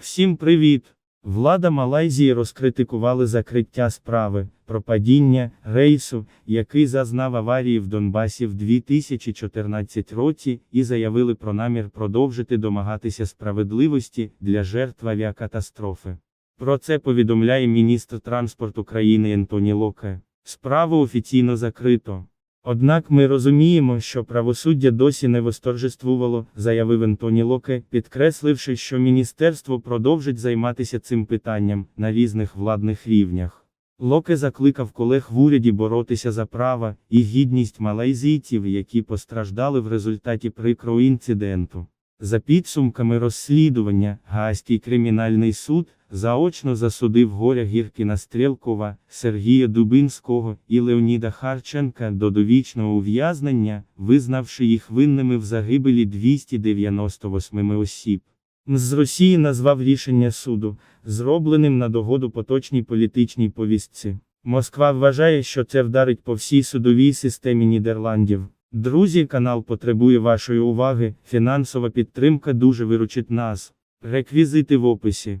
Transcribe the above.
Всім привіт! Влада Малайзії розкритикували закриття справи про падіння рейсу, який зазнав аварії в Донбасі в 2014 році, і заявили про намір продовжити домагатися справедливості для жертв авіакатастрофи. Про це повідомляє міністр транспорту країни Ентоні Локе. Справу офіційно закрито. Однак ми розуміємо, що правосуддя досі не восторжествувало, заявив Ентоні Локе, підкресливши, що міністерство продовжить займатися цим питанням на різних владних рівнях. Локе закликав колег в уряді боротися за права і гідність малайзійців, які постраждали в результаті прикрого інциденту. За підсумками розслідування, Гаазький кримінальний суд заочно засудив Горя Гіркіна Стрелкова, Сергія Дубинського і Леоніда Харченка до довічного ув'язнення, визнавши їх винними в загибелі 298 осіб. З Росії назвав рішення суду, зробленим на догоду поточній політичній повістці. Москва вважає, що це вдарить по всій судовій системі Нідерландів. Друзі, канал потребує вашої уваги, фінансова підтримка дуже виручить нас. Реквізити в описі.